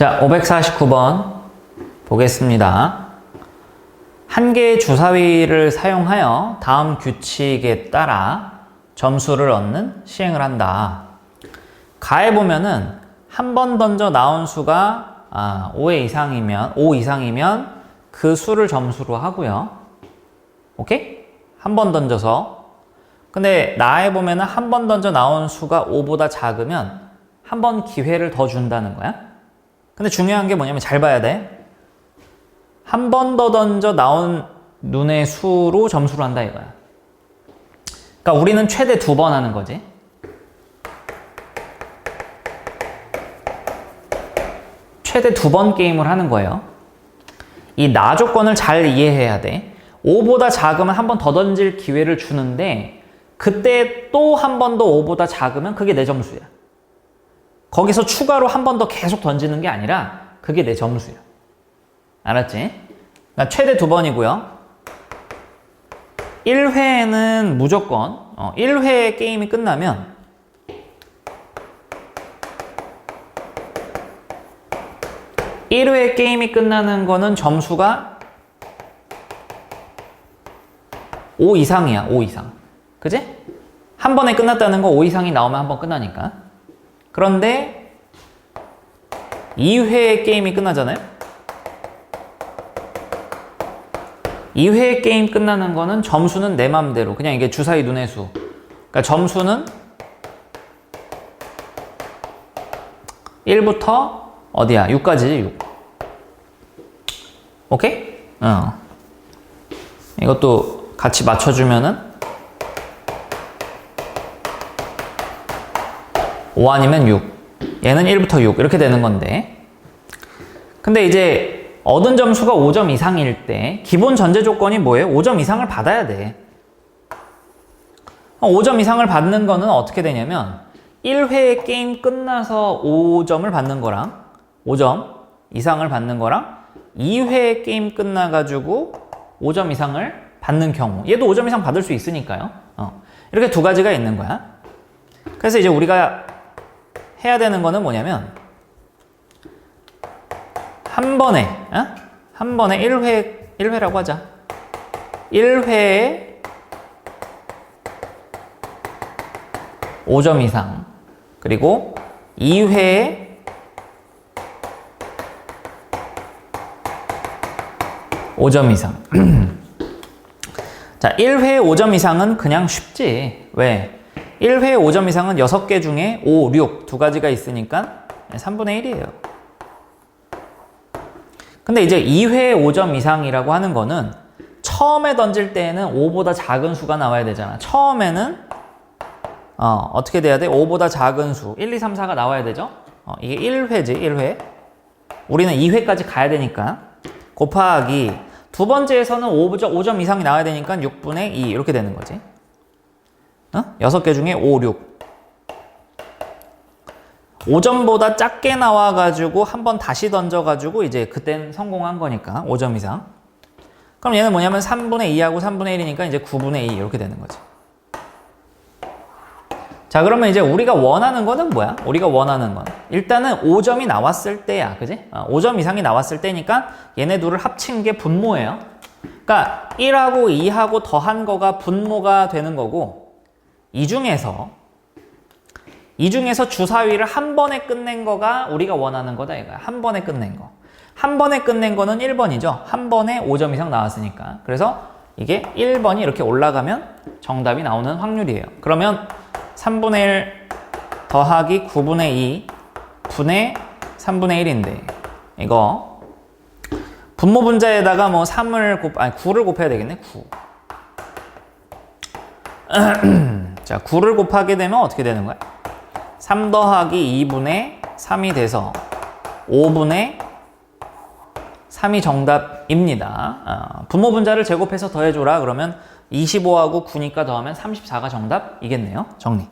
자, 549번 보겠습니다. 한 개의 주사위를 사용하여 다음 규칙에 따라 점수를 얻는 시행을 한다. 가에 보면은 한 번 던져 나온 수가 아, 5의 이상이면 5 이상이면 그 수를 점수로 하고요. 오케이? 한 번 던져서 근데 나에 보면은 한 번 던져 나온 수가 5보다 작으면 한 번 기회를 더 준다는 거야. 근데 중요한 게 뭐냐면 잘 봐야 돼. 한 번 더 던져 나온 눈의 수로 점수를 한다 이거야. 그러니까 우리는 최대 두 번 하는 거지. 최대 두 번 게임을 하는 거예요. 이 나 조건을 잘 이해해야 돼. 5보다 작으면 한 번 더 던질 기회를 주는데 그때 또 한 번 더 5보다 작으면 그게 내 점수야. 거기서 추가로 한 번 더 계속 던지는 게 아니라 그게 내 점수야. 알았지? 최대 두 번이고요. 1회는 무조건 어, 1회 게임이 끝나면 일회 게임이 끝나는 거는 점수가 5 이상이야, 5 이상. 그지? 한 번에 끝났다는 거 5 이상이 나오면 한 번 끝나니까. 그런데 2회 게임이 끝나잖아요? 2회 게임 끝나는 거는 점수는 내 맘대로. 그냥 이게 주사위 눈의 수. 그러니까 점수는 1부터 어디야? 6까지 6. 오케이? 어. 이것도 같이 맞춰주면은 5 아니면 6. 얘는 1부터 6. 이렇게 되는 건데. 근데 이제 얻은 점수가 5점 이상일 때 기본 전제 조건이 뭐예요? 5점 이상을 받아야 돼. 5점 이상을 받는 거는 어떻게 되냐면 1회 게임 끝나서 5점을 받는 거랑 5점 이상을 받는 거랑 2회 게임 끝나가지고 5점 이상을 받는 경우 얘도 5점 이상 받을 수 있으니까요. 어. 이렇게 두 가지가 있는 거야. 그래서 이제 우리가 해야 되는 거는 뭐냐면 한 번에 어? 한 번에 1회 1회라고 하자. 1회에 5점 이상 그리고 2회에 5점 이상. 자, 1회 5점 이상은 그냥 쉽지. 왜? 1회 5점 이상은 6개 중에 5, 6 두 가지가 있으니까 3분의 1이에요. 근데 이제 2회 5점 이상이라고 하는 거는 처음에 던질 때에는 5보다 작은 수가 나와야 되잖아. 처음에는 어, 어떻게 돼야 돼? 5보다 작은 수 1, 2, 3, 4가 나와야 되죠? 어, 이게 1회지, 1회. 우리는 2회까지 가야 되니까 곱하기 두 번째에서는 5점, 5점 이상이 나와야 되니까 6분의 2 이렇게 되는 거지. 어? 6개 중에 5, 6. 5점보다 작게 나와가지고 한 번 다시 던져가지고 이제 그땐 성공한 거니까 5점 이상. 그럼 얘는 뭐냐면 3분의 2하고 3분의 1이니까 이제 9분의 2 이렇게 되는 거지. 자 그러면 이제 우리가 원하는 거는 뭐야? 우리가 원하는 건 일단은 5점이 나왔을 때야 그지? 어, 5점 이상이 나왔을 때니까 얘네 둘을 합친 게 분모예요 그러니까 1하고 2하고 더한 거가 분모가 되는 거고 이 중에서 이 중에서 주사위를 한 번에 끝낸 거가 우리가 원하는 거다 이거야. 한 번에 끝낸 거 한 번에 끝낸 거는 1번이죠. 한 번에 5점 이상 나왔으니까. 그래서 이게 1번이 이렇게 올라가면 정답이 나오는 확률이에요. 그러면 3분의 1 더하기 9분의 2 분의 3분의 1인데 이거 분모 분자에다가 뭐 3을 곱 아니 9를 곱해야 되겠네 9. 자, 9를 곱하게 되면 어떻게 되는 거야? 3 더하기 2분의 3이 돼서 5분의 3이 정답입니다. 어, 분모 분자를 제곱해서 더해줘라 그러면 25하고 9니까 더하면 34가 정답이겠네요. 정리.